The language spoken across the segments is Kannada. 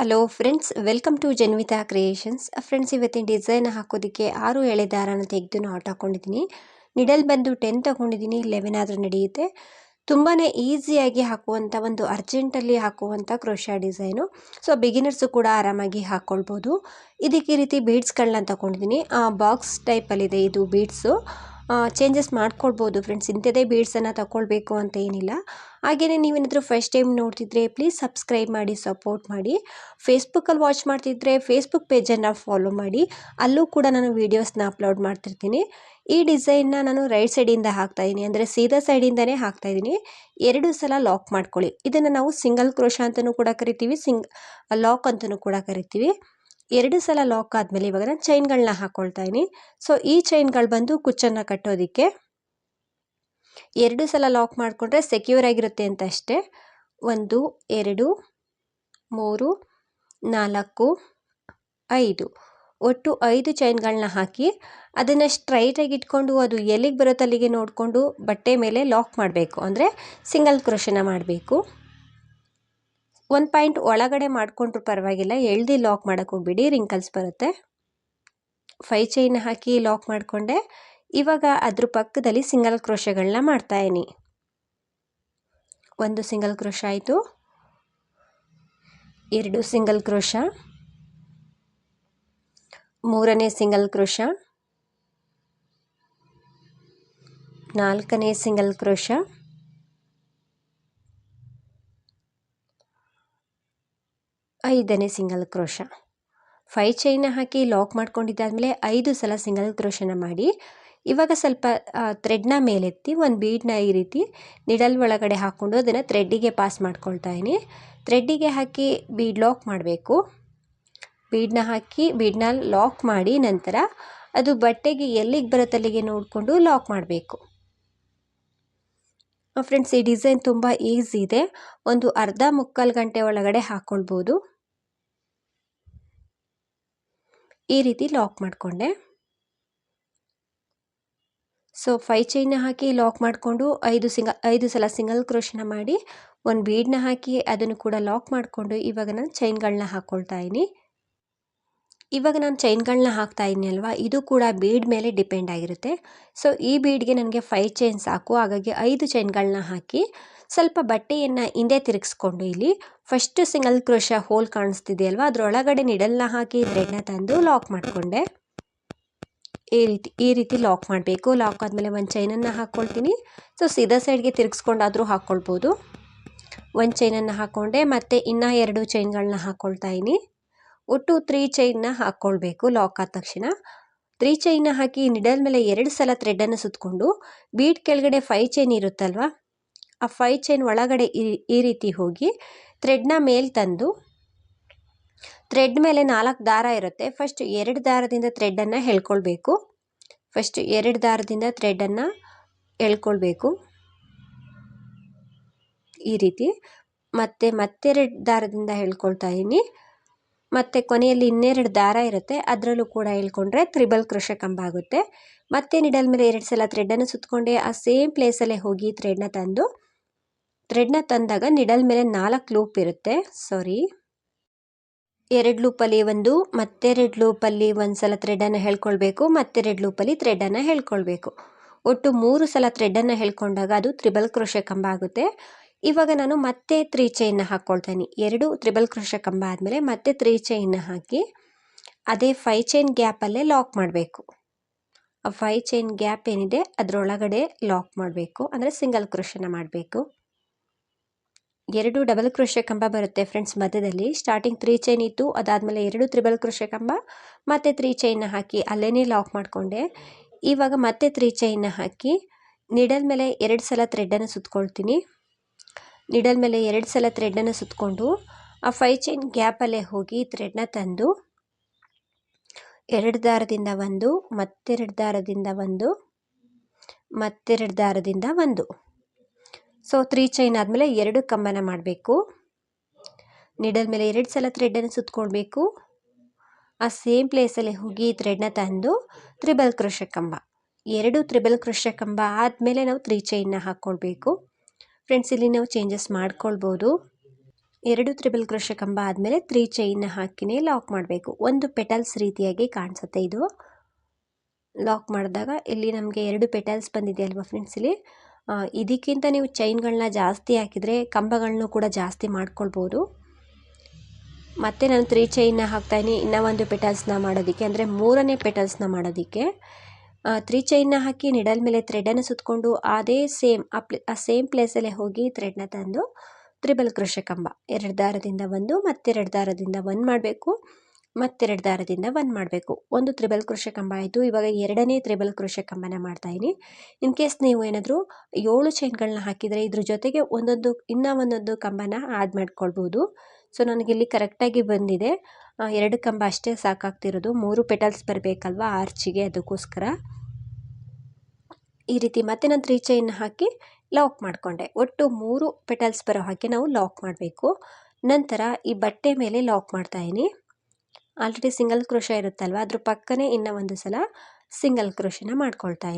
Hello friends welcome to Janvita creations friends ಇವತ್ತಿನ ಡಿಸೈನ್ ಹಾಕೋದಕ್ಕೆ ಆರು ಎಳೆ ದಾರನ ತೆಗೆದು ನಾಟ್ ಹಾಕೊಂಡಿದ್ದೀನಿ. ನಿಡಲ್ ಬಂದು ಟೆನ್ ತಗೊಂಡಿದ್ದೀನಿ. ಲೆವೆನ್ ಆದರೂ ನಡೆಯುತ್ತೆ. ತುಂಬಾ ಈಸಿಯಾಗಿ ಹಾಕುವಂಥ ಒಂದು ಅರ್ಜೆಂಟಲ್ಲಿ ಹಾಕುವಂಥ ಕ್ರೋಶಾ ಡಿಸೈನು ಸೊ ಬಿಗಿನರ್ಸು ಕೂಡ ಆರಾಮಾಗಿ ಹಾಕ್ಕೊಳ್ಬೋದು ಇದಕ್ಕೆ ಈ ರೀತಿ ಬೀಡ್ಸ್ಗಳನ್ನ ತಗೊಂಡಿದ್ದೀನಿ. ಬಾಕ್ಸ್ ಟೈಪಲ್ಲಿದೆ ಇದು ಬೀಡ್ಸು ಚೇಂಜಸ್ ಮಾಡ್ಕೊಳ್ಬೋದು ಫ್ರೆಂಡ್ಸ್ ಇಂಥದೇ ಬೀಡ್ಸನ್ನು ತಗೊಳ್ಬೇಕು ಅಂತ ಏನಿಲ್ಲ. ಹಾಗೆಯೇ ನೀವೇನಾದರೂ ಫಸ್ಟ್ ಟೈಮ್ ನೋಡ್ತಿದ್ರೆ ಪ್ಲೀಸ್ ಸಬ್ಸ್ಕ್ರೈಬ್ ಮಾಡಿ ಸಪೋರ್ಟ್ ಮಾಡಿ. ಫೇಸ್ಬುಕ್ಕಲ್ಲಿ ವಾಚ್ ಮಾಡ್ತಿದ್ರೆ ಫೇಸ್ಬುಕ್ ಪೇಜನ್ನು ಫಾಲೋ ಮಾಡಿ. ಅಲ್ಲೂ ಕೂಡ ನಾನು ವೀಡಿಯೋಸ್ನ ಅಪ್ಲೋಡ್ ಮಾಡ್ತಿರ್ತೀನಿ. ಈ ಡಿಸೈನ್ನ ನಾನು ರೈಟ್ ಸೈಡಿಂದ ಹಾಕ್ತಾಯಿದ್ದೀನಿ ಅಂದರೆ ಸೀದಾ ಸೈಡಿಂದನೇ ಹಾಕ್ತಾಯಿದ್ದೀನಿ ಎರಡು ಸಲ ಲಾಕ್ ಮಾಡ್ಕೊಳ್ಳಿ. ಇದನ್ನು ನಾವು ಸಿಂಗಲ್ ಕ್ರೋಶ ಅಂತಲೂ ಕೂಡ ಕರಿತೀವಿ ಸಿಂಗ್ ಲಾಕ್ ಅಂತಲೂ ಕೂಡ ಕರಿತೀವಿ. ಎರಡು ಸಲ ಲಾಕ್ ಆದಮೇಲೆ ಇವಾಗ ನಾನು ಚೈನ್ಗಳನ್ನ ಹಾಕ್ಕೊಳ್ತಾ ಇದ್ದೀನಿ ಸೊ ಈ ಚೈನ್ಗಳು ಬಂದು ಕುಚ್ಚನ್ನು ಕಟ್ಟೋದಕ್ಕೆ ಎರಡು ಸಲ ಲಾಕ್ ಮಾಡಿಕೊಂಡ್ರೆ ಸೆಕ್ಯೂರ್ ಆಗಿರುತ್ತೆ ಅಂತ ಅಷ್ಟೇ. ಒಂದು, ಎರಡು, ಮೂರು, ನಾಲ್ಕು, ಐದು. ಒಟ್ಟು ಐದು ಚೈನ್ಗಳನ್ನ ಹಾಕಿ ಅದನ್ನು ಸ್ಟ್ರೈಟಾಗಿ ಇಟ್ಕೊಂಡು ಅದು ಎಲ್ಲಿಗೆ ಬರುತ್ತೆ ಅಲ್ಲಿಗೆ ನೋಡಿಕೊಂಡು ಬಟ್ಟೆ ಮೇಲೆ ಲಾಕ್ ಮಾಡಬೇಕು. ಅಂದರೆ ಸಿಂಗಲ್ ಕ್ರೋಶನ ಮಾಡಬೇಕು. ಒಂದು ಪಾಯಿಂಟ್ ಒಳಗಡೆ ಮಾಡಿಕೊಂಡ್ರೂ ಪರವಾಗಿಲ್ಲ. ಎಳ್ದು ಲಾಕ್ ಮಾಡೋಕ್ಕೆ ಹೋಗ್ಬಿಡಿ. ರಿಂಕಲ್ಸ್ ಬರುತ್ತೆ. ಫೈ ಚೈನ್ ಹಾಕಿ ಲಾಕ್ ಮಾಡಿಕೊಂಡೆ. ಇವಾಗ ಅದ್ರ ಪಕ್ಕದಲ್ಲಿ ಸಿಂಗಲ್ ಕ್ರೋಶಗಳನ್ನ ಮಾಡ್ತಾಯಿನಿ ಒಂದು ಸಿಂಗಲ್ ಕ್ರೋಶ ಆಯಿತು. ಎರಡು ಸಿಂಗಲ್ ಕ್ರೋಶ ಮೂರನೇ ಸಿಂಗಲ್ ಕ್ರೋಶ ನಾಲ್ಕನೇ ಸಿಂಗಲ್ ಕ್ರೋಶ ಐದನೇ ಸಿಂಗಲ್ ಕ್ರೋಶ. ಫೈ ಚೈನ ಹಾಕಿ ಲಾಕ್ ಮಾಡ್ಕೊಂಡಿದ್ದಾದಮೇಲೆ ಐದು ಸಲ ಸಿಂಗಲ್ ಕ್ರೋಶನ ಮಾಡಿ, ಇವಾಗ ಸ್ವಲ್ಪ ಥ್ರೆಡ್ನ ಮೇಲೆತ್ತಿ ಒಂದು ಬೀಡ್ನ ಈ ರೀತಿ ನಿಡಲ್ ಒಳಗಡೆ ಹಾಕ್ಕೊಂಡು ಅದನ್ನು ಥ್ರೆಡ್ಡಿಗೆ ಪಾಸ್ ಮಾಡ್ಕೊಳ್ತಾ ಇದ್ದೀನಿ. ಥ್ರೆಡ್ಡಿಗೆ ಹಾಕಿ ಬೀಡ್ ಲಾಕ್ ಮಾಡಬೇಕು. ಬೀಡ್ನ ಹಾಕಿ ಬೀಡ್ನ ಲಾಕ್ ಮಾಡಿ ನಂತರ ಅದು ಬಟ್ಟೆಗೆ ಎಲ್ಲಿಗೆ ಬರುತ್ತಲ್ಲಿಗೆ ನೋಡಿಕೊಂಡು ಲಾಕ್ ಮಾಡಬೇಕು. ಫ್ರೆಂಡ್ಸ್ ಈ ಡಿಸೈನ್ ತುಂಬ ಈಸಿ ಇದೆ. ಒಂದು ಅರ್ಧ ಮುಕ್ಕಾಲು ಗಂಟೆ ಒಳಗಡೆ ಹಾಕ್ಕೊಳ್ಬೋದು ಈ ರೀತಿ ಲಾಕ್ ಮಾಡಿಕೊಂಡೆ. ಸೊ ಫೈ ಚೈನ್ನ ಹಾಕಿ ಲಾಕ್ ಮಾಡಿಕೊಂಡು ಐದು ಸಿಂಗ ಐದು ಸಲ ಸಿಂಗಲ್ ಕ್ರೋಶನ ಮಾಡಿ, ಒಂದು ಬೀಡನ್ನ ಹಾಕಿ ಅದನ್ನು ಕೂಡ ಲಾಕ್ ಮಾಡಿಕೊಂಡು ಇವಾಗ ನಾನು ಚೈನ್ಗಳನ್ನ ಹಾಕ್ಕೊಳ್ತಾ ಇದ್ದೀನಿ. ಇವಾಗ ನಾನು ಚೈನ್ಗಳನ್ನ ಹಾಕ್ತಾ ಇದ್ದೀನಿ ಅಲ್ವಾ? ಇದು ಕೂಡ ಬೀಡ್ ಮೇಲೆ ಡಿಪೆಂಡ್ ಆಗಿರುತ್ತೆ. ಸೊ ಈ ಬೀಡ್ಗೆ ನನಗೆ ಫೈ ಚೈನ್ ಸಾಕು. ಹಾಗಾಗಿ ಐದು ಚೈನ್ಗಳನ್ನ ಹಾಕಿ ಸ್ವಲ್ಪ ಬಟ್ಟೆಯನ್ನು ಹಿಂದೆ ತಿರುಗಿಸ್ಕೊಂಡು ಇಲ್ಲಿ ಫಸ್ಟ್ ಸಿಂಗಲ್ ಕ್ರೋಶ ಹೋಲ್ ಕಾಣಿಸ್ತಿದೆ ಅಲ್ವಾ? ಅದರೊಳಗಡೆ ನಿಡಲ್ನ ಹಾಕಿ ಥ್ರೆಡ್ನ ತಂದು ಲಾಕ್ ಮಾಡಿಕೊಂಡೆ. ಈ ರೀತಿ ಈ ರೀತಿ ಲಾಕ್ ಮಾಡಬೇಕು. ಲಾಕ್ ಆದಮೇಲೆ ಒಂದು ಚೈನನ್ನು ಹಾಕ್ಕೊಳ್ತೀನಿ ಸೊ ಸೀದಾ ಸೈಡ್ಗೆ ತಿರುಗಿಸ್ಕೊಂಡಾದರೂ ಹಾಕ್ಕೊಳ್ಬೋದು ಒಂದು ಚೈನನ್ನು ಹಾಕ್ಕೊಂಡೆ ಮತ್ತು ಇನ್ನೂ ಎರಡು ಚೈನ್ಗಳನ್ನ ಹಾಕ್ಕೊಳ್ತಾ ಇದ್ದೀನಿ ಒಟ್ಟು ತ್ರೀ ಚೈನ್ನ ಹಾಕ್ಕೊಳ್ಬೇಕು ಲಾಕ್ ಆದ ತಕ್ಷಣ. ತ್ರೀ ಚೈನ್ನ ಹಾಕಿ ನಿಡಲ್ ಮೇಲೆ ಎರಡು ಸಲ ಥ್ರೆಡನ್ನು ಸುತ್ತಕೊಂಡು ಬೀಟ್ ಕೆಳಗಡೆ ಫೈ ಚೈನ್ ಇರುತ್ತಲ್ವ? ಆ ಫೈ ಚೈನ್ ಒಳಗಡೆ ಈ ರೀತಿ ಹೋಗಿ ಥ್ರೆಡ್ನ ಮೇಲೆ ತಂದು ಥ್ರೆಡ್ ಮೇಲೆ ನಾಲ್ಕು ದಾರ ಇರುತ್ತೆ. ಫಸ್ಟ್ ಎರಡು ದಾರದಿಂದ ಥ್ರೆಡನ್ನು ಹೇಳ್ಕೊಳ್ಬೇಕು. ಫಸ್ಟ್ ಎರಡು ದಾರದಿಂದ ಥ್ರೆಡನ್ನು ಎಳ್ಕೊಳ್ಬೇಕು ಈ ರೀತಿ. ಮತ್ತೆ ಮತ್ತೆರಡು ದಾರದಿಂದ ಹೇಳ್ಕೊಳ್ತಾ ಇದ್ದೀನಿ. ಮತ್ತು ಕೊನೆಯಲ್ಲಿ ಇನ್ನೆರಡು ದಾರ ಇರುತ್ತೆ. ಅದರಲ್ಲೂ ಕೂಡ ಎಳ್ಕೊಂಡ್ರೆ ತ್ರಿಬಲ್ ಕೃಷ ಕಂಬ ಆಗುತ್ತೆ. ಮತ್ತೆ ನಿಡಲ್ ಮೇಲೆ ಎರಡು ಸಲ ಥ್ರೆಡನ್ನು ಸುತ್ತಕೊಂಡೆ ಆ ಸೇಮ್ ಪ್ಲೇಸಲ್ಲೇ ಹೋಗಿ ಥ್ರೆಡ್ನ ತಂದು ಥ್ರೆಡ್ನ ತಂದಾಗ ನಿಡಲ್ ಮೇಲೆ ನಾಲ್ಕು ಲೂಪ್ ಇರುತ್ತೆ. ಸಾರಿ ಎರಡು ಲೂಪಲ್ಲಿ ಒಂದು ಮತ್ತೆರಡು ಲೂಪಲ್ಲಿ ಒಂದು ಸಲ ಥ್ರೆಡನ್ನು ಹೇಳ್ಕೊಳ್ಬೇಕು ಮತ್ತೆರಡು ಲೂಪಲ್ಲಿ ಥ್ರೆಡನ್ನು ಹೇಳ್ಕೊಳ್ಬೇಕು. ಒಟ್ಟು ಮೂರು ಸಲ ಥ್ರೆಡನ್ನು ಹೇಳ್ಕೊಂಡಾಗ ಅದು ತ್ರಿಬಲ್ ಕ್ರೋಶ ಕಂಬ ಆಗುತ್ತೆ. ಇವಾಗ ನಾನು ಮತ್ತೆ ತ್ರೀ ಚೈನ್ನ ಹಾಕ್ಕೊಳ್ತೀನಿ ಎರಡು ತ್ರಿಬಲ್ ಕ್ರೋಶ ಕಂಬ ಆದಮೇಲೆ ಮತ್ತೆ ತ್ರೀ ಚೈನ್ನ ಹಾಕಿ ಅದೇ ಫೈ ಚೈನ್ ಗ್ಯಾಪಲ್ಲೇ ಲಾಕ್ ಮಾಡಬೇಕು. ಆ ಫೈ ಚೈನ್ ಗ್ಯಾಪ್ ಏನಿದೆ ಅದರೊಳಗಡೆ ಲಾಕ್ ಮಾಡಬೇಕು. ಅಂದರೆ ಸಿಂಗಲ್ ಕ್ರೋಶನ ಮಾಡಬೇಕು. ಎರಡು ಡಬಲ್ ಕ್ರೋಶೆ ಕಂಬ ಬರುತ್ತೆ ಫ್ರೆಂಡ್ಸ್ ಮಧ್ಯದಲ್ಲಿ. ಸ್ಟಾರ್ಟಿಂಗ್ ತ್ರೀ ಚೈನ್ ಇತ್ತು, ಅದಾದಮೇಲೆ ಎರಡು ತ್ರಿಬಲ್ ಕ್ರೋಶೆ ಕಂಬ, ಮತ್ತೆ ತ್ರೀ ಚೈನ್ನ ಹಾಕಿ ಅಲ್ಲೇ ಲಾಕ್ ಮಾಡಿಕೊಂಡೆ. ಇವಾಗ ಮತ್ತೆ ತ್ರೀ ಚೈನ್ನ ಹಾಕಿ ನಿಡಲ್ ಮೇಲೆ ಎರಡು ಸಲ ಥ್ರೆಡ್ಡನ್ನು ಸುತ್ಕೊಳ್ತೀನಿ. ನಿಡಲ್ ಮೇಲೆ ಎರಡು ಸಲ ಥ್ರೆಡನ್ನು ಸುತ್ತಕೊಂಡು ಆ ಫೈ ಚೈನ್ ಗ್ಯಾಪಲ್ಲೇ ಹೋಗಿ ಥ್ರೆಡ್ನ ತಂದು ಎರಡು ದಾರದಿಂದ ಒಂದು, ಮತ್ತೆರಡು ದಾರದಿಂದ ಒಂದು, ಮತ್ತೆರಡು ದಾರದಿಂದ ಒಂದು. ಸೊ ತ್ರೀ ಚೈನ್ ಆದಮೇಲೆ ಎರಡು ಕಂಬನ ಮಾಡಬೇಕು. ನಿಡಲ್ ಮೇಲೆ ಎರಡು ಸಲ ಥ್ರೆಡನ್ನು ಸುತ್ಕೊಳ್ಬೇಕು. ಆ ಸೇಮ್ ಪ್ಲೇಸಲ್ಲಿ ಹೋಗಿ ಥ್ರೆಡ್ನ ತಂದು ತ್ರಿಬಲ್ ಕೃಷ ಕಂಬ. ಎರಡು ತ್ರಿಬಲ್ ಕೃಷ ಕಂಬ ಆದಮೇಲೆ ನಾವು ತ್ರೀ ಚೈನ್ನ ಹಾಕ್ಕೊಳ್ಬೇಕು ಫ್ರೆಂಡ್ಸ್ ಇಲ್ಲಿ ನಾವು ಚೇಂಜಸ್ ಮಾಡ್ಕೊಳ್ಬೋದು. ಎರಡು ತ್ರಿಬಲ್ ಕ್ರೋಶ ಕಂಬ ಆದಮೇಲೆ ತ್ರೀ ಚೈನ್ನ ಹಾಕಿನೇ ಲಾಕ್ ಮಾಡಬೇಕು. ಒಂದು ಪೆಟಲ್ಸ್ ರೀತಿಯಾಗಿ ಕಾಣಿಸುತ್ತೆ ಇದು. ಲಾಕ್ ಮಾಡಿದಾಗ ಇಲ್ಲಿ ನಮಗೆ ಎರಡು ಪೆಟಲ್ಸ್ ಬಂದಿದೆ ಅಲ್ವಾ ಫ್ರೆಂಡ್ಸ್ ಇಲ್ಲಿ? ಇದಕ್ಕಿಂತ ನೀವು ಚೈನ್ಗಳನ್ನ ಜಾಸ್ತಿ ಹಾಕಿದರೆ ಕಂಬಗಳನ್ನೂ ಕೂಡ ಜಾಸ್ತಿ ಮಾಡ್ಕೊಳ್ಬೋದು. ಮತ್ತು ನಾನು ತ್ರೀ ಚೈನ್ನ ಹಾಕ್ತಾಯಿನಿ ಇನ್ನೂ ಒಂದು ಪೆಟಲ್ಸ್ನ ಮಾಡೋದಕ್ಕೆ. ಅಂದರೆ ಮೂರನೇ ಪೆಟಲ್ಸ್ನ ಮಾಡೋದಕ್ಕೆ. ತ್ರೀ ಚೈನ್ನ ಹಾಕಿ ನಿಡಲ್ ಮೇಲೆ ಥ್ರೆಡನ್ನು ಸುತ್ತಕೊಂಡು ಅದೇ ಸೇಮ್ ಆ ಪ್ಲೇ ಆ ಸೇಮ್ ಪ್ಲೇಸಲ್ಲೇ ಹೋಗಿ ಥ್ರೆಡ್ನ ತಂದು ತ್ರಿಬಲ್ ಕೃಷ ಕಂಬ ಎರಡು ದಾರದಿಂದ ಒಂದು, ಮತ್ತೆರಡು ದಾರದಿಂದ ಒಂದು ಮಾಡಬೇಕು, ಮತ್ತೆರಡು ದಾರದಿಂದ ಒಂದು ಮಾಡಬೇಕು. ಒಂದು ತ್ರಿಬಲ್ ಕೃಷ ಕಂಬ ಆಯಿತು. ಇವಾಗ ಎರಡನೇ ತ್ರಿಬಲ್ ಕೃಷ ಕಂಬನ ಮಾಡ್ತಾಯಿದ್ದೀನಿ ಇನ್ ಕೇಸ್ ನೀವು ಏನಾದರೂ ಏಳು ಚೈನ್ಗಳನ್ನ ಹಾಕಿದರೆ ಇದ್ರ ಜೊತೆಗೆ ಒಂದೊಂದು, ಇನ್ನೂ ಒಂದೊಂದು ಕಂಬನ ಆ್ಯಡ್ ಮಾಡ್ಕೊಳ್ಬೋದು. ಸೊ ನನಗಿಲ್ಲಿ ಕರೆಕ್ಟಾಗಿ ಬಂದಿದೆ. ಎರಡು ಕಂಬ ಅಷ್ಟೇ ಸಾಕಾಗ್ತಿರೋದು. ಮೂರು ಪೆಟಲ್ಸ್ ಬರಬೇಕಲ್ವಾ ಆರ್ಚಿಗೆ ಅದಕ್ಕೋಸ್ಕರ. ಈ ರೀತಿ ಮತ್ತೆ ನಾನು ತ್ರೀ ಚೈನ್ ಹಾಕಿ ಲಾಕ್ ಮಾಡಿಕೊಂಡೆ. ಒಟ್ಟು ಮೂರು ಪೆಟಲ್ಸ್ ಬರೋ ಹಾಗೆ ನಾವು ಲಾಕ್ ಮಾಡಬೇಕು. ನಂತರ ಈ ಬಟ್ಟೆ ಮೇಲೆ ಲಾಕ್ ಮಾಡ್ತಾಯಿನಿ ಆಲ್ರೆಡಿ ಸಿಂಗಲ್ ಕ್ರೋಶ ಇರುತ್ತಲ್ವ? ಅದ್ರ ಪಕ್ಕನೇ ಇನ್ನೂ ಒಂದು ಸಲ ಸಿಂಗಲ್ ಕ್ರೋಶನ ಮಾಡ್ಕೊಳ್ತಾ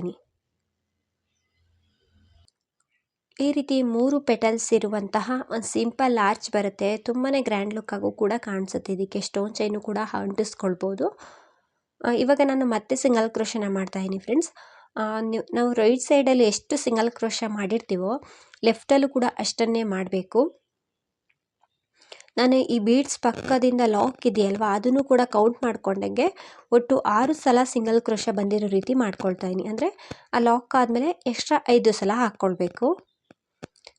ಈ ರೀತಿ ಮೂರು ಪೆಟಲ್ಸ್ ಇರುವಂತಹ ಒಂದು ಸಿಂಪಲ್ ಆರ್ಚ್ ಬರುತ್ತೆ. ತುಂಬಾ ಗ್ರ್ಯಾಂಡ್ ಲುಕ್ ಆಗು ಕೂಡ ಕಾಣಿಸುತ್ತೆ. ಇದಕ್ಕೆ ಸ್ಟೋನ್ ಚೈನು ಕೂಡ ಅಂಟಿಸ್ಕೊಳ್ಬೋದು. ಇವಾಗ ನಾನು ಮತ್ತೆ ಸಿಂಗಲ್ ಕ್ರೋಶನ ಮಾಡ್ತಾಯಿದ್ದೀನಿ ಫ್ರೆಂಡ್ಸ್. ನೀವು ರೈಟ್ ಸೈಡಲ್ಲಿ ಎಷ್ಟು ಸಿಂಗಲ್ ಕ್ರೋಶ ಮಾಡಿರ್ತೀವೋ, ಲೆಫ್ಟಲ್ಲೂ ಕೂಡ ಅಷ್ಟನ್ನೇ ಮಾಡಬೇಕು. ನಾನು ಈ ಬೀಡ್ಸ್ ಪಕ್ಕದಿಂದ ಲಾಕ್ ಇದೆಯಲ್ವ, ಅದನ್ನು ಕೂಡ ಕೌಂಟ್ ಮಾಡ್ಕೊಂಡಂಗೆ ಒಟ್ಟು ಆರು ಸಲ ಸಿಂಗಲ್ ಕ್ರೋಶ ಬಂದಿರೋ ರೀತಿ ಮಾಡ್ಕೊಳ್ತಾ ಇದೀನಿ ಅಂದರೆ ಆ ಲಾಕ್ ಆದಮೇಲೆ ಎಕ್ಸ್ಟ್ರಾ ಐದು ಸಲ ಹಾಕ್ಕೊಳ್ಬೇಕು.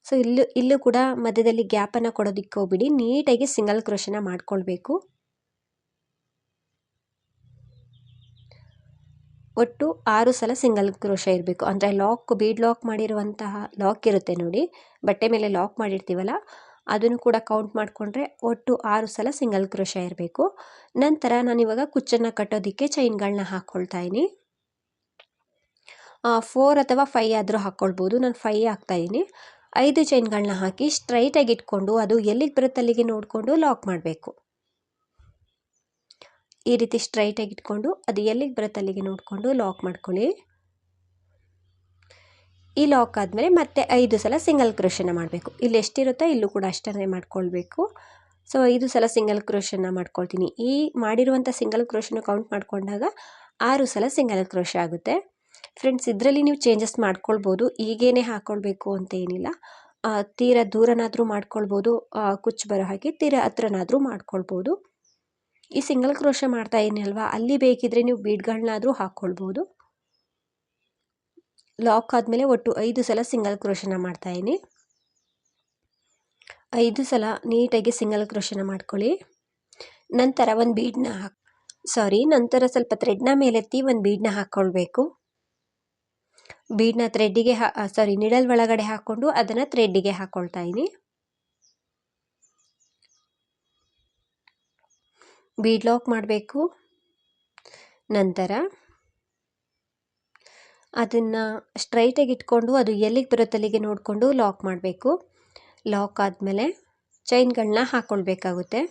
ಸೊ, ಇಲ್ಲೂ ಇಲ್ಲೂ ಕೂಡ ಮಧ್ಯದಲ್ಲಿ ಗ್ಯಾಪನ್ನು ಕೊಡೋದಕ್ಕೆ ಹೋಗ್ಬಿಡಿ. ನೀಟಾಗಿ ಸಿಂಗಲ್ ಕ್ರೋಶನ ಮಾಡ್ಕೊಳ್ಬೇಕು. ಒಟ್ಟು ಆರು ಸಲ ಸಿಂಗಲ್ ಕ್ರೋಷ ಇರಬೇಕು. ಅಂದರೆ ಲಾಕ್, ಬೀಡ್ ಲಾಕ್ ಮಾಡಿರುವಂತಹ ಲಾಕ್ ಇರುತ್ತೆ ನೋಡಿ. ಬಟ್ಟೆ ಮೇಲೆ ಲಾಕ್ ಮಾಡಿರ್ತೀವಲ್ಲ, ಅದನ್ನು ಕೂಡ ಕೌಂಟ್ ಮಾಡಿಕೊಂಡ್ರೆ ಒಟ್ಟು ಆರು ಸಲ ಸಿಂಗಲ್ ಕ್ರೋಷ ಇರಬೇಕು. ನಂತರ ನಾನಿವಾಗ ಕುಚ್ಚನ್ನು ಕಟ್ಟೋದಕ್ಕೆ ಚೈನ್ಗಳನ್ನ ಹಾಕ್ಕೊಳ್ತಾ ಇದ್ದೀನಿ. ಫೋರ್ ಅಥವಾ ಫೈ ಆದರೂ ಹಾಕ್ಕೊಳ್ಬೋದು ನಾನು ಫೈ ಹಾಕ್ತಾಯಿದ್ದೀನಿ ಐದು ಚೈನ್ಗಳನ್ನ ಹಾಕಿ ಸ್ಟ್ರೈಟಾಗಿ ಇಟ್ಕೊಂಡು ಅದು ಎಲ್ಲಿಗೆ ಬರುತ್ತೆ ಅಲ್ಲಿಗೆ ನೋಡಿಕೊಂಡು ಲಾಕ್ ಮಾಡಬೇಕು. ಈ ರೀತಿ ಸ್ಟ್ರೈಟಾಗಿ ಇಟ್ಕೊಂಡು ಅದು ಎಲ್ಲಿಗೆ ಬರುತ್ತೆ ಅಲ್ಲಿಗೆ ನೋಡಿಕೊಂಡು ಲಾಕ್ ಮಾಡ್ಕೊಳ್ಳಿ. ಈ ಲಾಕ್ ಆದಮೇಲೆ ಮತ್ತೆ ಐದು ಸಲ ಸಿಂಗಲ್ ಕ್ರೋಶನ ಮಾಡಬೇಕು. ಇಲ್ಲಿ ಎಷ್ಟಿರುತ್ತೋ ಇಲ್ಲೂ ಕೂಡ ಅಷ್ಟನ್ನೇ ಮಾಡ್ಕೊಳ್ಬೇಕು. ಸೊ, ಐದು ಸಲ ಸಿಂಗಲ್ ಕ್ರೋಶನ ಮಾಡ್ಕೊಳ್ತೀನಿ. ಈ ಮಾಡಿರುವಂಥ ಸಿಂಗಲ್ ಕ್ರೋಶನ ಕೌಂಟ್ ಮಾಡಿಕೊಂಡಾಗ ಆರು ಸಲ ಸಿಂಗಲ್ ಕ್ರೋಶ ಆಗುತ್ತೆ. ಫ್ರೆಂಡ್ಸ್ ಇದರಲ್ಲಿ ನೀವು ಚೇಂಜಸ್ ಮಾಡ್ಕೊಳ್ಬೋದು. ಈಗೇನೆ ಹಾಕ್ಕೊಳ್ಬೇಕು ಅಂತ ಏನಿಲ್ಲ. ತೀರ ದೂರನಾದರೂ ಮಾಡ್ಕೊಳ್ಬೋದು. ಕುಚ್ಚು ಬರೋ ಹಾಗೆ ತೀರ ಹತ್ರನಾದರೂ ಮಾಡ್ಕೊಳ್ಬೋದು. ಈ ಸಿಂಗಲ್ ಕ್ರೋಶ ಮಾಡ್ತಾ ಅಲ್ವಾ ಅಲ್ಲಿ ಬೇಕಿದ್ರೆ ನೀವು ಬೀಡ್ಗಳನ್ನಾದರೂ ಹಾಕ್ಕೊಳ್ಬೋದು ಲಾಕ್ ಆದಮೇಲೆ ಒಟ್ಟು ಐದು ಸಲ ಸಿಂಗಲ್ ಕ್ರೋಶನ ಮಾಡ್ತಾಯಿನಿ ಐದು ಸಲ ನೀಟಾಗಿ ಸಿಂಗಲ್ ಕ್ರೋಶನ ಮಾಡ್ಕೊಳ್ಳಿ. ನಂತರ ಒಂದು ಬೀಡನ್ನ ಹಾಕ್ ಸಾರಿ ನಂತರ ಸ್ವಲ್ಪ ಥ್ರೆಡ್ನ ಮೇಲೆತ್ತಿ ಒಂದು ಬೀಡನ್ನ ಹಾಕ್ಕೊಳ್ಬೇಕು ಬೀಡನ್ನ ಥ್ರೆಡ್ಡಿಗೆ ಹಾ ಸಾರಿ ನಿಡಲ್ ಒಳಗಡೆ ಹಾಕ್ಕೊಂಡು ಅದನ್ನು ಥ್ರೆಡ್ಡಿಗೆ ಹಾಕ್ಕೊಳ್ತಾ ಇದ್ದೀನಿ ಬೀಡ್ ಲಾಕ್ ಮಾಡಬೇಕು. ನಂತರ ಅದನ್ನು ಸ್ಟ್ರೈಟಾಗಿ ಇಟ್ಕೊಂಡು ಅದು ಎಲ್ಲಿಗೆ ಬರುತ್ತೆ ಅಲ್ಲಿಗೆ ನೋಡಿಕೊಂಡು ಲಾಕ್ ಮಾಡಬೇಕು. ಲಾಕ್ ಆದಮೇಲೆ ಚೈನ್ಗಳನ್ನ ಹಾಕ್ಕೊಳ್ಬೇಕಾಗುತ್ತೆ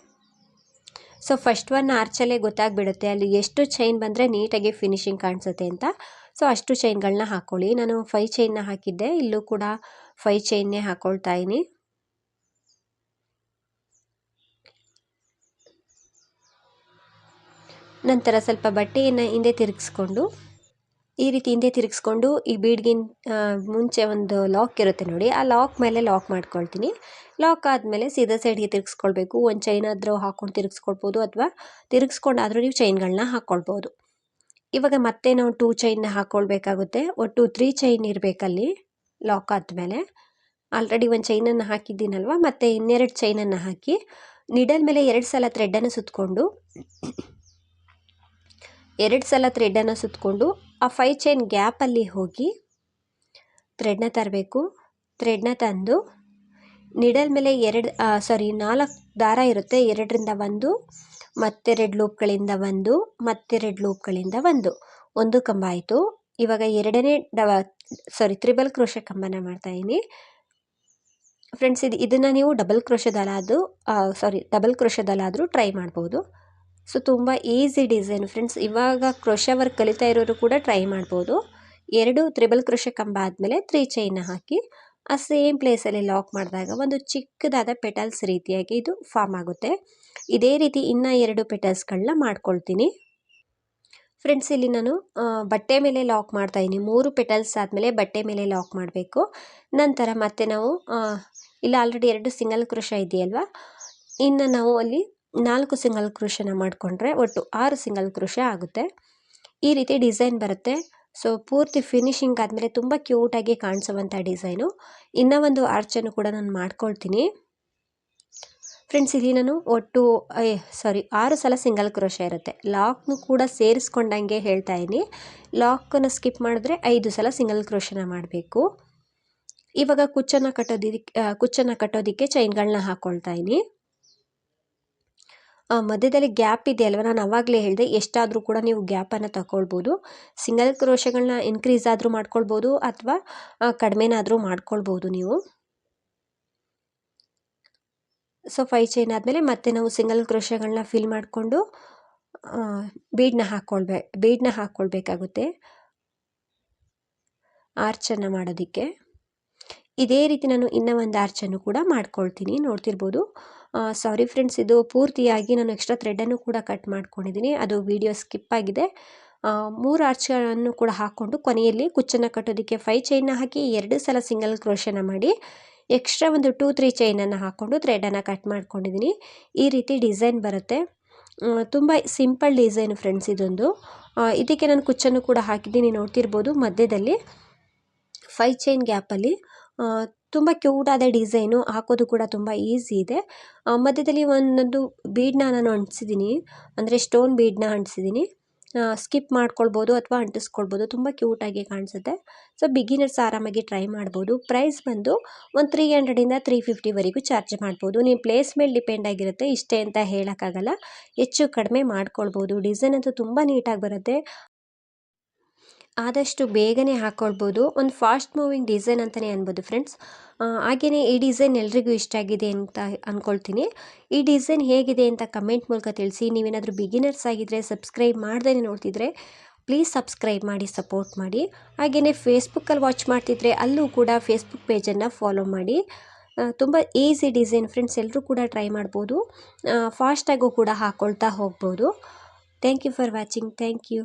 ಸೊ ಫಸ್ಟ್ ಒನ್ ಆರ್ಚಲ್ಲೇ ಗೊತ್ತಾಗ್ಬಿಡುತ್ತೆ ಅಲ್ಲಿ ಎಷ್ಟು ಚೈನ್ ಬಂದರೆ ನೀಟಾಗಿ ಫಿನಿಶಿಂಗ್ ಕಾಣಿಸುತ್ತೆ ಅಂತ. ಸೊ, ಅಷ್ಟು ಚೈನ್ಗಳನ್ನ ಹಾಕ್ಕೊಳ್ಳಿ ನಾನು ಫೈ ಚೈನ್ನ ಹಾಕಿದ್ದೆ. ಇಲ್ಲೂ ಕೂಡ ಫೈ ಚೈನ್ನೇ ಹಾಕ್ಕೊಳ್ತಾ ಇದ್ದೀನಿ. ನಂತರ ಸ್ವಲ್ಪ ಬಟ್ಟೆಯನ್ನು ಹಿಂದೆ ತಿರುಗಿಸ್ಕೊಂಡು, ಈ ರೀತಿ ಹಿಂದೆ ತಿರುಗಿಸ್ಕೊಂಡು ಈ ಬೀಡ್ಗಿನ ಮುಂಚೆ ಒಂದು ಲಾಕ್ ಇರುತ್ತೆ ನೋಡಿ, ಆ ಲಾಕ್ ಮೇಲೆ ಲಾಕ್ ಮಾಡ್ಕೊಳ್ತೀನಿ. ಲಾಕ್ ಆದಮೇಲೆ ಸೀದಾ ಸೈಡ್ಗೆ ತಿರುಗಿಸ್ಕೊಳ್ಬೇಕು. ಒಂದು ಚೈನ್ ಆದರೂ ಹಾಕ್ಕೊಂಡು ತಿರುಗಿಸ್ಕೊಳ್ಬೋದು ಅಥವಾ ತಿರುಗಿಸ್ಕೊಂಡಾದರೂ ನೀವು ಚೈನ್ಗಳನ್ನ ಹಾಕ್ಕೊಳ್ಬೋದು ಇವಾಗ ಮತ್ತೆ ನಾವು ಟೂ ಚೈನ್ನ ಹಾಕ್ಕೊಳ್ಬೇಕಾಗುತ್ತೆ ಒಟ್ಟು ತ್ರೀ ಚೈನ್ ಇರಬೇಕಲ್ಲಿ ಲಾಕ್ ಆದಮೇಲೆ. ಆಲ್ರೆಡಿ ಒಂದು ಚೈನನ್ನು ಹಾಕಿದ್ದೀನಲ್ವ? ಮತ್ತೆ ಇನ್ನೆರಡು ಚೈನನ್ನು ಹಾಕಿ ನಿಡಲ್ ಮೇಲೆ ಎರಡು ಸಲ ಥ್ರೆಡ್ಡನ್ನು ಸುತ್ತಕೊಂಡು ಎರಡು ಸಲ ಥ್ರೆಡ್ಡನ್ನು ಸುತ್ತಕೊಂಡು ಆ ಫೈ ಚೈನ್ ಗ್ಯಾಪಲ್ಲಿ ಹೋಗಿ ಥ್ರೆಡ್ನ ತರಬೇಕು. ಥ್ರೆಡ್ನ ತಂದು ನಿಡಲ್ ಮೇಲೆ ಎರಡು ಸಾರಿ ನಾಲ್ಕು ದಾರ ಇರುತ್ತೆ. ಎರಡರಿಂದ ಒಂದು ಮತ್ತೆರಡು ಲೂಪ್ಗಳಿಂದ ಒಂದು ಮತ್ತೆರಡು ಲೂಪ್ಗಳಿಂದ ಒಂದು. ಒಂದು ಕಂಬ ಆಯಿತು ಇವಾಗ ಎರಡನೇ ಡವ ಸಾರಿ ತ್ರಿಬಲ್ ಕ್ರೋಶ ಕಂಬನ ಮಾಡ್ತಾಯಿದ್ದೀನಿ ಫ್ರೆಂಡ್ಸ್ ಇದು, ಇದನ್ನು ನೀವು ಡಬಲ್ ಕ್ರೋಶದಲ್ಲಾದರೂ ಸಾರಿ ಡಬಲ್ ಕ್ರೋಶದಲ್ಲಾದರೂ ಟ್ರೈ ಮಾಡ್ಬೋದು. ಸೊ ತುಂಬ ಈಸಿ ಡಿಸೈನ್ ಫ್ರೆಂಡ್ಸ್ ಇವಾಗ ಕ್ರೋಶ ವರ್ಕ್ ಕಲಿತಾ ಇರೋರು ಕೂಡ ಟ್ರೈ ಮಾಡ್ಬೋದು. ಎರಡು ತ್ರಿಬಲ್ ಕ್ರೋಶ ಕಂಬ ಆದಮೇಲೆ ತ್ರೀ ಚೈನ ಹಾಕಿ, ಆ ಸೇಮ್ ಪ್ಲೇಸಲ್ಲಿ ಲಾಕ್ ಮಾಡಿದಾಗ ಒಂದು ಚಿಕ್ಕದಾದ ಪೆಟಲ್ಸ್ ರೀತಿಯಾಗಿ ಇದು ಫಾರ್ಮ್ ಆಗುತ್ತೆ. ಇದೇ ರೀತಿ ಇನ್ನೂ ಎರಡು ಪೆಟಲ್ಸ್ಗಳನ್ನ ಮಾಡ್ಕೊಳ್ತೀನಿ. ಫ್ರೆಂಡ್ಸ್ ಇಲ್ಲಿ ನಾನು ಬಟ್ಟೆ ಮೇಲೆ ಲಾಕ್ ಮಾಡ್ತಾ ಇದ್ದೀನಿ ಮೂರು ಪೆಟಲ್ಸ್ ಆದಮೇಲೆ ಬಟ್ಟೆ ಮೇಲೆ ಲಾಕ್ ಮಾಡಬೇಕು. ನಂತರ ಮತ್ತೆ ನಾವು ಇಲ್ಲ ಆಲ್ರೆಡಿ ಎರಡು ಸಿಂಗಲ್ ಕ್ರೋಶ ಇದೆಯಲ್ವಾ? ಇನ್ನು ನಾವು ಅಲ್ಲಿ ನಾಲ್ಕು ಸಿಂಗಲ್ ಕ್ರೋಶನ ಮಾಡಿಕೊಂಡ್ರೆ ಒಟ್ಟು ಆರು ಸಿಂಗಲ್ ಕ್ರೋಶ ಆಗುತ್ತೆ. ಈ ರೀತಿ ಡಿಸೈನ್ ಬರುತ್ತೆ. ಸೊ ಪೂರ್ತಿ ಫಿನಿಶಿಂಗ್ ಆದಮೇಲೆ ತುಂಬ ಕ್ಯೂಟಾಗಿ ಕಾಣಿಸುವಂಥ ಡಿಸೈನು. ಇನ್ನೂ ಒಂದು ಆರ್ಚನ್ನು ಕೂಡ ನಾನು ಮಾಡ್ಕೊಳ್ತೀನಿ. ಫ್ರೆಂಡ್ಸ್ ಇಲ್ಲಿ ನಾನು ಒಟ್ಟು ಸಾರಿ ಆರು ಸಲ ಸಿಂಗಲ್ ಕ್ರೋಶ ಇರುತ್ತೆ. ಲಾಕ್ನು ಕೂಡ ಸೇರಿಸ್ಕೊಂಡಂಗೆ ಹೇಳ್ತಾ ಇದ್ದೀನಿ ಲಾಕನ್ನು ಸ್ಕಿಪ್ ಮಾಡಿದ್ರೆ ಐದು ಸಲ ಸಿಂಗಲ್ ಕ್ರೋಶನ ಮಾಡಬೇಕು. ಇವಾಗ ಕುಚ್ಚನ್ನು ಕಟ್ಟೋದಿಕ್ಕೆ ಕುಚ್ಚನ್ನು ಕಟ್ಟೋದಕ್ಕೆ ಚೈನ್ಗಳನ್ನ ಹಾಕ್ಕೊಳ್ತಾ ಇದ್ದೀನಿ ಮಧ್ಯದಲ್ಲಿ ಗ್ಯಾಪ್ ಇದೆ ಅಲ್ವ? ನಾನು ಅವಾಗಲೇ ಹೇಳಿದೆ, ಎಷ್ಟಾದರೂ ಕೂಡ ನೀವು ಗ್ಯಾಪನ್ನು ತಗೊಳ್ಬೋದು ಸಿಂಗಲ್ ಕ್ರೋಶಗಳನ್ನ ಇನ್ಕ್ರೀಸ್ ಆದರೂ ಮಾಡ್ಕೊಳ್ಬೋದು, ಅಥವಾ ಕಡಿಮೆನಾದರೂ ಮಾಡ್ಕೊಳ್ಬೋದು ನೀವು. ಸೊ ಫೈ ಚೈನ್ ಆದಮೇಲೆ ಮತ್ತೆ ನಾವು ಸಿಂಗಲ್ ಕ್ರೋಶಗಳನ್ನ ಫಿಲ್ ಮಾಡಿಕೊಂಡು ಬೀಡನ್ನ ಹಾಕ್ಕೊಳ್ಬೇ ಬೀಡನ್ನ ಹಾಕ್ಕೊಳ್ಬೇಕಾಗುತ್ತೆ ಆರ್ಚನ್ನು ಮಾಡೋದಕ್ಕೆ. ಇದೇ ರೀತಿ ನಾನು ಇನ್ನೂ ಒಂದು ಆರ್ಚನ್ನು ಕೂಡ ಮಾಡ್ಕೊಳ್ತೀನಿ, ನೋಡ್ತಿರ್ಬೋದು. ಸಾರಿ ಫ್ರೆಂಡ್ಸ್, ಇದು ಪೂರ್ತಿಯಾಗಿ ನಾನು ಎಕ್ಸ್ಟ್ರಾ ಥ್ರೆಡನ್ನು ಕೂಡ ಕಟ್ ಮಾಡ್ಕೊಂಡಿದ್ದೀನಿ. ಅದು ವಿಡಿಯೋ ಸ್ಕಿಪ್ ಆಗಿದೆ. ಮೂರು ಆರ್ಚನ್ನು ಕೂಡ ಹಾಕ್ಕೊಂಡು ಕೊನೆಯಲ್ಲಿ ಕುಚ್ಚನ್ನು ಕಟ್ಟೋದಕ್ಕೆ ಫೈ ಚೈನ್ನ ಹಾಕಿ ಎರಡು ಸಲ ಸಿಂಗಲ್ ಕ್ರೋಶನ ಮಾಡಿ ಎಕ್ಸ್ಟ್ರಾ ಒಂದು ಟೂ, ತ್ರೀ ಚೈನನ್ನು ಹಾಕ್ಕೊಂಡು ಥ್ರೆಡನ್ನು ಕಟ್ ಮಾಡ್ಕೊಂಡಿದ್ದೀನಿ. ಈ ರೀತಿ ಡಿಸೈನ್ ಬರುತ್ತೆ. ತುಂಬ ಸಿಂಪಲ್ ಡಿಸೈನ್ ಫ್ರೆಂಡ್ಸ್ ಇದೊಂದು. ಇದಕ್ಕೆ ನಾನು ಕುಚ್ಚನ್ನು ಕೂಡ ಹಾಕಿದ್ದೀನಿ. ನೋಡ್ತಿರ್ಬೋದು ಮಧ್ಯದಲ್ಲಿ. ಫೈ ಚೈನ್ ಗ್ಯಾಪಲ್ಲಿ. ತುಂಬ ಕ್ಯೂಟಾದ ಡಿಸೈನು. ಹಾಕೋದು ಕೂಡ ತುಂಬ ಈಸಿ ಇದೆ. ಮಧ್ಯದಲ್ಲಿ ಒಂದೊಂದು ಬೀಡನ್ನ ನಾನು ಅಂಟಿಸಿದ್ದೀನಿ. ಅಂದರೆ ಸ್ಟೋನ್ ಬೀಡನ್ನ ಅಂಟಿಸಿದ್ದೀನಿ. ಸ್ಕಿಪ್ ಮಾಡ್ಕೊಳ್ಬೋದು ಅಥವಾ ಅಂಟಿಸ್ಕೊಳ್ಬೋದು. ತುಂಬ ಕ್ಯೂಟಾಗಿ ಕಾಣಿಸುತ್ತೆ. ಸೊ ಬಿಗಿನರ್ಸ್ ಆರಾಮಾಗಿ ಟ್ರೈ ಮಾಡ್ಬೋದು. ಪ್ರೈಸ್ ಬಂದು ಒಂದು ತ್ರೀ ಹಂಡ್ರೆಡಿಂದ ತ್ರೀ ಫಿಫ್ಟಿವರೆಗೂ ಚಾರ್ಜ್ ಮಾಡ್ಬೋದು. ನೀವು ಪ್ಲೇಸ್ ಮೇಲೆ ಡಿಪೆಂಡ್ ಆಗಿರುತ್ತೆ, ಇಷ್ಟೇ ಅಂತ ಹೇಳೋಕ್ಕಾಗಲ್ಲ. ಹೆಚ್ಚು ಕಡಿಮೆ ಮಾಡ್ಕೊಳ್ಬೋದು. ಡಿಸೈನ್ ಅಂತೂ ತುಂಬ ನೀಟಾಗಿ ಬರುತ್ತೆ. ಆದಷ್ಟು ಬೇಗನೆ ಹಾಕ್ಕೊಳ್ಬೋದು ಒಂದು ಫಾಸ್ಟ್ ಮೂವಿಂಗ್ ಡಿಸೈನ್ ಅಂತಲೇ ಅನ್ಬೋದು ಫ್ರೆಂಡ್ಸ್ ಹಾಗೆಯೇ ಈ ಡಿಸೈನ್ ಎಲ್ರಿಗೂ ಇಷ್ಟ ಆಗಿದೆ ಅಂತ ಅಂದ್ಕೊಳ್ತೀನಿ ಈ ಡಿಸೈನ್ ಹೇಗಿದೆ ಅಂತ ಕಮೆಂಟ್ ಮೂಲಕ ತಿಳಿಸಿ. ನೀವೇನಾದರೂ ಬಿಗಿನರ್ಸ್ ಆಗಿದ್ದರೆ ಸಬ್ಸ್ಕ್ರೈಬ್ ಮಾಡ್ದೇ ನೋಡ್ತಿದ್ರೆ ಪ್ಲೀಸ್ ಸಬ್ಸ್ಕ್ರೈಬ್ ಮಾಡಿ ಸಪೋರ್ಟ್ ಮಾಡಿ. ಹಾಗೆಯೇ ಫೇಸ್ಬುಕ್ಕಲ್ಲಿ ವಾಚ್ ಮಾಡ್ತಿದ್ರೆ ಅಲ್ಲೂ ಕೂಡ ಫೇಸ್ಬುಕ್ ಪೇಜನ್ನು ಫಾಲೋ ಮಾಡಿ. ತುಂಬ ಈಸಿ ಡಿಸೈನ್ ಫ್ರೆಂಡ್ಸ್ ಎಲ್ಲರೂ ಕೂಡ ಟ್ರೈ ಮಾಡ್ಬೋದು. ಫಾಸ್ಟಾಗೂ ಕೂಡ ಹಾಕ್ಕೊಳ್ತಾ ಹೋಗ್ಬೋದು. Thank you for watching thank you